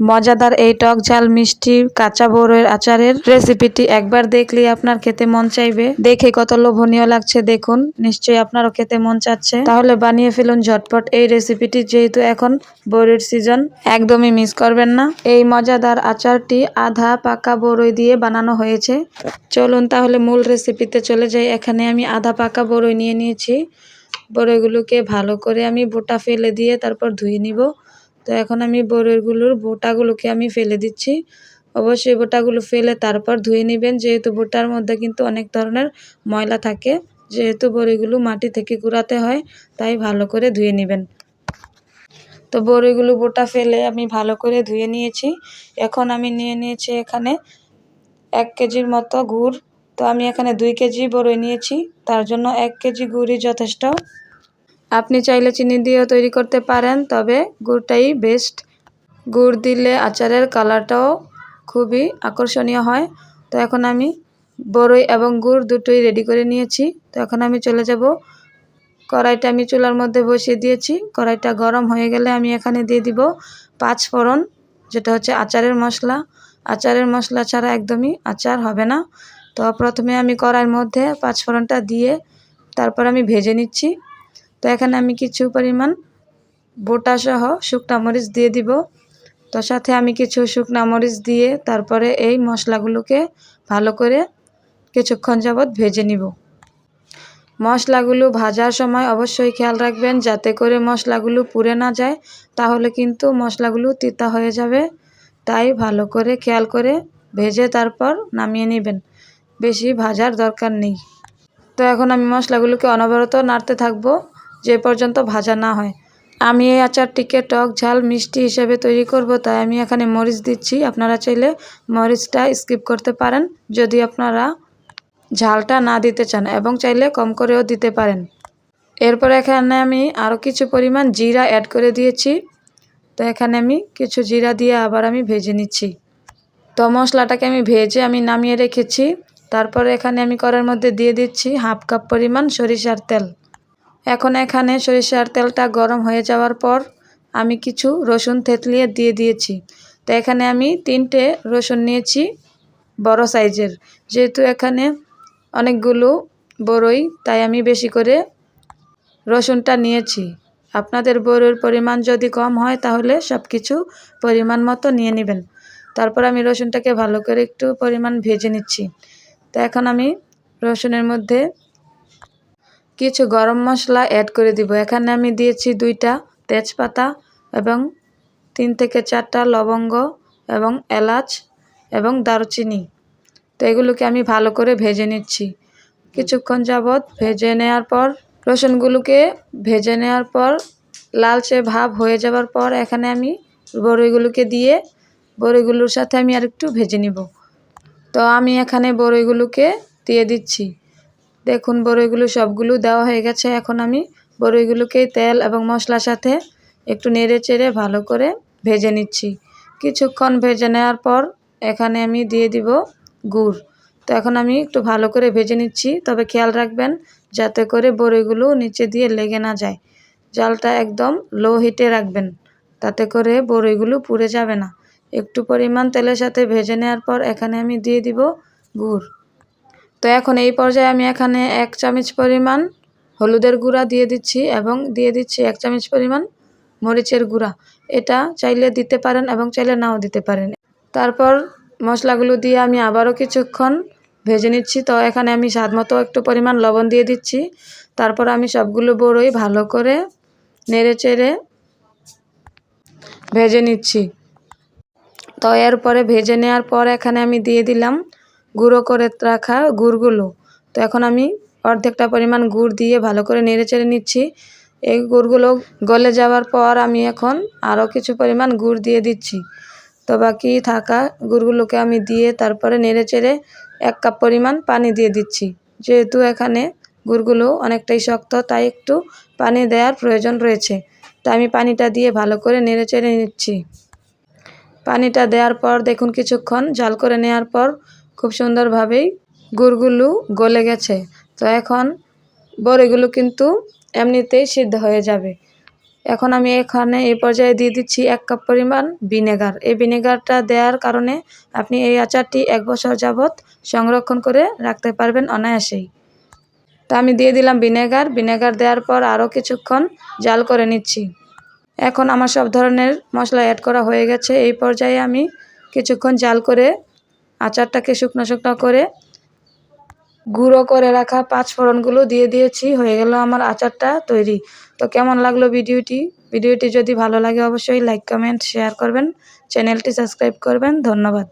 মজাদার এই টক ঝাল মিষ্টি কাঁচা বড়ের আচারের রেসিপিটি একবার দেখলে আপনার খেতে মন চাইবে। দেখে কত লোভনীয় লাগছে, দেখুন। নিশ্চয়ই আপনারও খেতে মন চাচ্ছে। তাহলে বানিয়ে ফেলুন ঝটপট এই রেসিপিটি, যেহেতু এখন বড়ির সিজন। একদমই মিস করবেন না। এই মজাদার আচারটি আধা পাকা বড়ই দিয়ে বানানো হয়েছে। চলুন তাহলে মূল রেসিপিতে চলে যাই। এখানে আমি আধা পাকা বড়ই নিয়ে নিয়েছি। বড়ইগুলোকে ভালো করে আমি বোটা ফেলে দিয়ে তারপর ধুয়ে নিব। তো এখন আমি বড়ইগুলোর বোটাগুলোকে আমি ফেলে দিচ্ছি। অবশ্যই বোটাগুলো ফেলে তারপর ধুয়ে নেবেন, যেহেতু বোটার মধ্যে কিন্তু অনেক ধরনের ময়লা থাকে, যেহেতু বড়িগুলো মাটি থেকে কুড়াতে হয়, তাই ভালো করে ধুয়ে নেবেন। তো বড়িগুলো বোটা ফেলে আমি ভালো করে ধুয়ে নিয়েছি। এখন আমি নিয়ে নিয়েছি এখানে এক কেজির মতো গুড়। তো আমি এখানে দুই কেজি বড়ই নিয়েছি, তার জন্য এক কেজি গুড়ই যথেষ্ট। আপনি চাইলে চিনি দিয়েও তৈরি করতে পারেন, তবে গুড়টাই বেস্ট গুড় দিলে আচারের কালারটাও খুবই আকর্ষণীয় হয়। তো এখন আমি বড়ই এবং গুড় দুটোই রেডি করে নিয়েছি। তো এখন আমি চলে যাব। কড়াইটা আমি চুলার মধ্যে বসিয়ে দিয়েছি। কড়াইটা গরম হয়ে গেলে আমি এখানে দিয়ে দিব পাঁচ ফোড়ন, যেটা হচ্ছে আচারের মশলা। আচারের মশলা ছাড়া একদমই আচার হবে না। তো প্রথমে আমি কড়াইয়ের মধ্যে পাঁচ ফোড়নটা দিয়ে তারপর আমি ভেজে নিচ্ছি। তো এখানে আমি কিছু পরিমাণ বোটা সহ শুকনা মরিচ দিয়ে দিব। তো সাথে আমি কিছু শুকনা মরিচ দিয়ে তারপরে এই মশলাগুলোকে ভালো করে কিছুক্ষণ যাবৎ ভেজে নিব। মশলাগুলো ভাজার সময় অবশ্যই খেয়াল রাখবেন, যাতে করে মশলাগুলো পুড়ে না যায়, তাহলে কিন্তু মশলাগুলো তিতা হয়ে যাবে। তাই ভালো করে খেয়াল করে ভেজে তারপর নামিয়ে নেবেন। বেশি ভাজার দরকার নেই। তো এখন আমি মশলাগুলোকে অনবরত নাড়তে থাকব। যে পর্যন্ত ভাজা না হয়। আমি এই আচারটিকে টক ঝাল মিষ্টি হিসেবে তৈরি করব, তাই আমি এখানে মরিচ দিচ্ছি। আপনারা চাইলে মরিচটা স্কিপ করতে পারেন যদি আপনারা ঝালটা না দিতে চান এবং চাইলে কম করেও দিতে পারেন। এরপর এখানে আমি আরও কিছু পরিমাণ জিরা অ্যাড করে দিয়েছি। তো এখানে আমি কিছু জিরা দিয়ে আবার আমি ভেজে নিচ্ছি। তো মশলাটাকে আমি ভেজে আমি নামিয়ে রেখেছি। তারপর এখানে আমি কড়ার মধ্যে দিয়ে দিচ্ছি হাফ কাপ পরিমাণ সরিষার তেল। এখন এখানে সরিষার তেলটা গরম হয়ে যাওয়ার পর আমি কিছু রসুন থেতলিয়ে দিয়ে দিয়েছি। তো এখানে আমি তিনটে রসুন নিয়েছি বড় সাইজের। যেহেতু এখানে অনেকগুলো বড়ই, তাই আমি বেশি করে রসুনটা নিয়েছি। আপনাদের বড়ির পরিমাণ যদি কম হয়, তাহলে সব কিছু পরিমাণ মতো নিয়ে নেবেন। তারপর আমি রসুনটাকে ভালো করে একটু পরিমাণ ভেজে নিচ্ছি। তো এখন আমি রসুনের মধ্যে কিছু গরম মশলা অ্যাড করে দিব। এখানে আমি দিয়েছি দুইটা তেজপাতা এবং তিন থেকে চারটা লবঙ্গ এবং এলাচ এবং দারুচিনি। তো এগুলোকে আমি ভালো করে ভেজে নিচ্ছি। কিছুক্ষণ যাবৎ ভেজে নেওয়ার পর, রসুনগুলোকে ভেজে নেওয়ার পর, লালচে ভাব হয়ে যাওয়ার পর এখানে আমি বড়ইগুলোকে দিয়ে বড়ইগুলোর সাথে আমি আর একটু ভেজে নিব। তো আমি এখানে বড়ইগুলোকে দিয়ে দিচ্ছি। দেখুন, বড়ইগুলো সবগুলো দেওয়া হয়ে গেছে। এখন আমি বড়ইগুলোকে তেল এবং মশলার সাথে একটু নেড়ে চেড়ে ভালো করে ভেজে নিচ্ছি। কিছুক্ষণ ভেজে নেওয়ার পর এখানে আমি দিয়ে দিব গুড়। তো এখন আমি একটু ভালো করে ভেজে নিচ্ছি। তবে খেয়াল রাখবেন, যাতে করে বড়িগুলো নিচে দিয়ে লেগে না যায়। জালটা একদম লো হিটে রাখবেন, তাতে করে বড়িগুলো পুড়ে যাবে না। একটু পরিমাণ তেলের সাথে ভেজে নেওয়ার পর এখানে আমি দিয়ে দিব গুড়। তো এখন এই পর্যায়ে আমি এখানে এক চামচ পরিমাণ হলুদের গুঁড়া দিয়ে দিচ্ছি এবং দিয়ে দিচ্ছি এক চামচ পরিমাণ মরিচের গুঁড়া। এটা চাইলে দিতে পারেন এবং চাইলে নাও দিতে পারেন। তারপর মশলাগুলো দিয়ে আমি আবারও কিছুক্ষণ ভেজে নিচ্ছি। তো এখানে আমি স্বাদ মতো একটু পরিমাণ লবণ দিয়ে দিচ্ছি। তারপর আমি সবগুলো বড়ই ভালো করে নেড়ে চেড়ে ভেজে নিচ্ছি। তো এরপরে ভেজে নেওয়ার পর এখানে আমি দিয়ে দিলাম গুঁড়ো করে রাখা গুড়গুলো। তো এখন আমি অর্ধেকটা পরিমাণ গুড় দিয়ে ভালো করে নেড়ে চেড়ে নিচ্ছি। এই গুড়গুলো গলে যাওয়ার পর আমি এখন আরও কিছু পরিমাণ গুড় দিয়ে দিচ্ছি। তো বাকি থাকা গুড়গুলোকে আমি দিয়ে তারপরে নেড়ে চেড়ে এক কাপ পরিমাণ পানি দিয়ে দিচ্ছি। যেহেতু এখানে গুড়গুলো অনেকটাই শক্ত, তাই একটু পানি দেওয়ার প্রয়োজন রয়েছে। তাই আমি পানিটা দিয়ে ভালো করে নেড়ে চেড়ে নিচ্ছি। পানিটা দেওয়ার পর দেখুন কিছুক্ষণ জাল করে নেওয়ার পর খুব সুন্দরভাবেই গুড়গুলো গলে গেছে। তো এখন বড়িগুলো কিন্তু এমনিতেই সিদ্ধ হয়ে যাবে। এখন আমি এখানে এই পর্যায়ে দিয়ে দিচ্ছি এক কাপ পরিমাণ ভিনেগার। এই ভিনেগারটা দেওয়ার কারণে আপনি এই আচারটি এক বছর যাবৎ সংরক্ষণ করে রাখতে পারবেন অনায়াসেই। তা আমি দিয়ে দিলাম ভিনেগার। ভিনেগার দেওয়ার পর আরও কিছুক্ষণ জাল করে নিচ্ছি। এখন আমার সব ধরনের মশলা অ্যাড করা হয়ে গেছে। এই পর্যায়ে আমি কিছুক্ষণ জাল করে আচারটাকে শুকনো শুকনো করে গুঁড়ো করে রাখা পাঁচ ফোড়নগুলো দিয়ে দিয়েছি, হয়ে গেল আমার আচারটা তৈরি। তো কেমন লাগল ভিডিওটি? ভিডিওটি যদি ভালো লাগে অবশ্যই লাইক কমেন্ট শেয়ার করবেন। চ্যানেলটি সাবস্ক্রাইব করবেন। ধন্যবাদ।